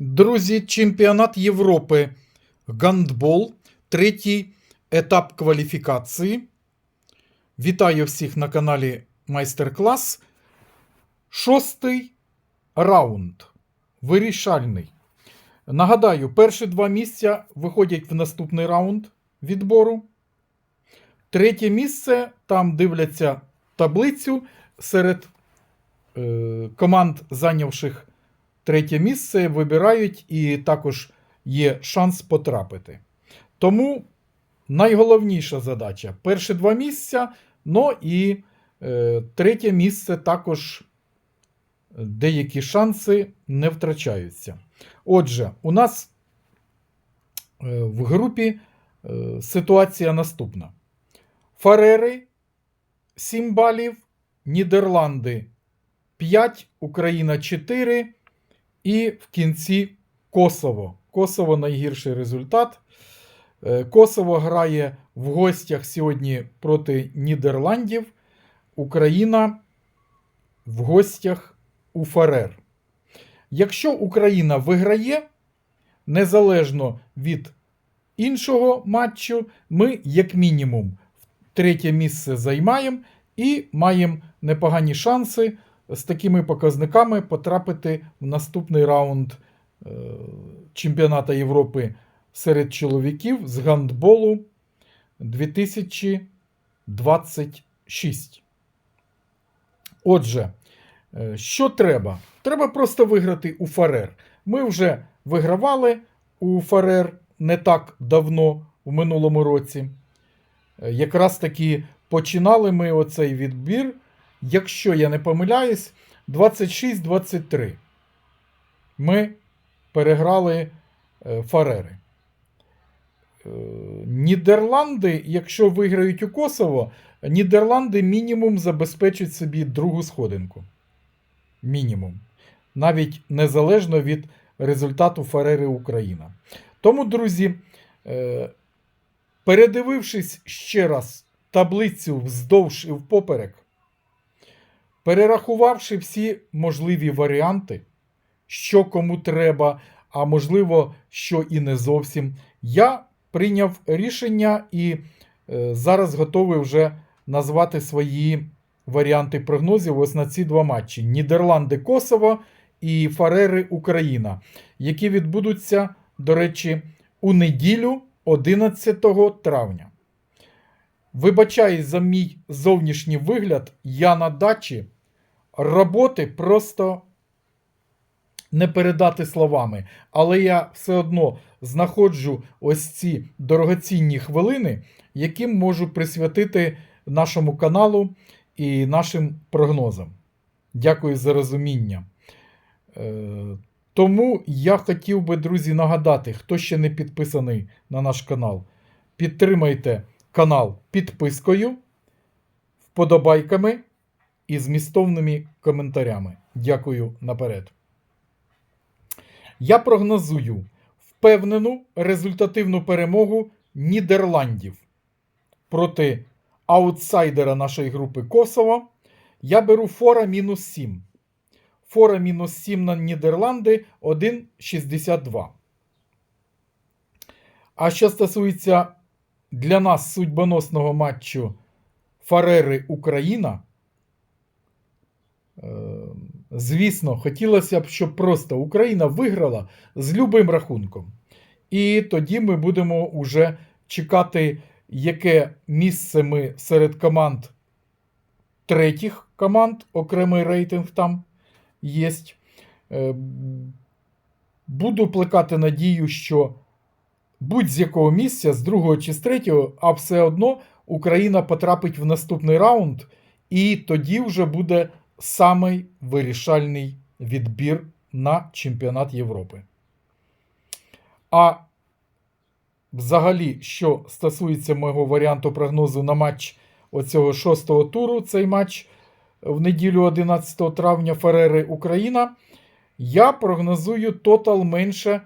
Друзі, чемпіонат Європи гандбол, третій етап кваліфікації. Вітаю всіх на каналі Майстер-клас. Шостий раунд. Вирішальний. Нагадаю, перші два місця виходять в наступний раунд відбору. Третє місце там дивляться таблицю серед е, команд, зайнявших третє місце, вибирають і також є шанс потрапити. Тому найголовніша задача перші два місця, ну і е, третє місце також деякі шанси не втрачаються. Отже, у нас е, в групі е, ситуація наступна: Фарери 7 балів, Нідерланди 5, Україна 4 і в кінці Косово. Косово найгірший результат. Е, Косово грає в гостях сьогодні проти Нідерландів. Україна в гостях у Фарер. Якщо Україна виграє, незалежно від іншого матчу, ми, як мінімум, третє місце займаємо і маємо непогані шанси з такими показниками потрапити в наступний раунд е, Чемпіоната Європи серед чоловіків з гандболу 2026. Отже, е, що треба? Треба просто виграти у Фарер. Ми вже вигравали у Фарер не так давно, в минулому році. Е, Якраз таки починали ми оцей відбір, якщо я не помиляюсь, 26-23. Ми переграли е, Фарери. Е, Нідерланди, якщо виграють у Косово, Нідерланди мінімум забезпечать собі другу сходинку. Мінімум. Навіть незалежно від результату Фарери Україна. Тому, друзі, е, передивившись ще раз таблицю вздовж і впоперек, перерахувавши всі можливі варіанти, що кому треба, а можливо, що і не зовсім, я прийняв рішення і е, зараз готовий вже назвати свої варіанти прогнозів ось на ці два матчі: Нідерланди, Косово і Фарери Україна, які відбудуться, до речі, у неділю 11 травня. Вибачаюсь за мій зовнішній вигляд, я на дачі. Роботи просто не передати словами. Але я все одно знаходжу ось ці дорогоцінні хвилини, яким можу присвятити нашому каналу і нашим прогнозам. Дякую за розуміння. Е, Тому я хотів би, друзі, нагадати, хто ще не підписаний на наш канал, підтримайте канал підпискою, вподобайками і змістовними коментарями. Дякую наперед. Я прогнозую впевнену результативну перемогу Нідерландів проти аутсайдера нашої групи Косово. Я беру фора мінус 7. Фора мінус 7 на Нідерланди 1,62. А що стосується для нас судьбоносного матчу Фарери Україна. е, Звісно, хотілося б, щоб просто Україна виграла з любим рахунком. І тоді ми будемо уже чекати, яке місце ми серед команд третіх команд, окремий рейтинг там є. Е, Буду плекати надію, що будь-з якого місця, з другого чи з третього, а все одно Україна потрапить в наступний раунд, і тоді вже буде самий вирішальний відбір на чемпіонат Європи. А взагалі, що стосується мого варіанту прогнозу на матч оцього шостого туру, цей матч в неділю 11 травня Ферери Україна, я прогнозую тотал менше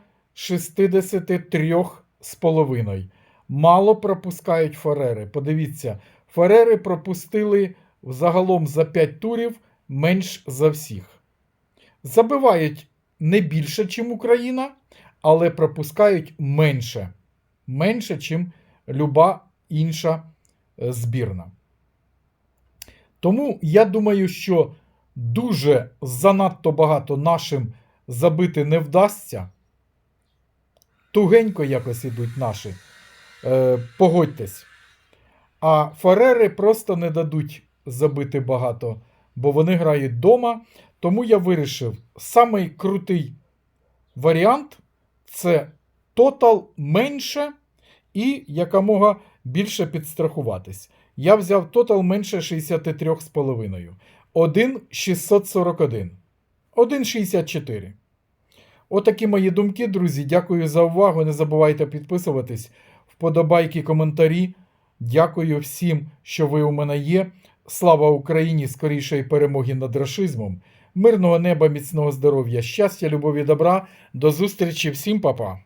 63,5. Мало пропускають Ферери. Подивіться, Ферери пропустили загалом за 5 турів менш за всіх. Забивають не більше, ніж Україна, але пропускають менше. Менше, ніж люба інша е, збірна. Тому я думаю, що дуже занадто багато нашим забити не вдасться. Тугенько якось ідуть наші. Е, погодьтесь. А Фарери просто не дадуть забити багато, бо вони грають вдома. Тому я вирішив, самий крутий варіант це тотал менше і якомога більше підстрахуватись. Я взяв тотал менше 63,5. 1,641. 1,64. Отакі мої думки, друзі. Дякую за увагу. Не забувайте підписуватись, вподобайки, коментарі. Дякую всім, що ви у мене є. Слава Україні! Скорішої перемоги над рашизмом. Мирного неба, міцного здоров'я, щастя, любові, добра. До зустрічі всім, папа!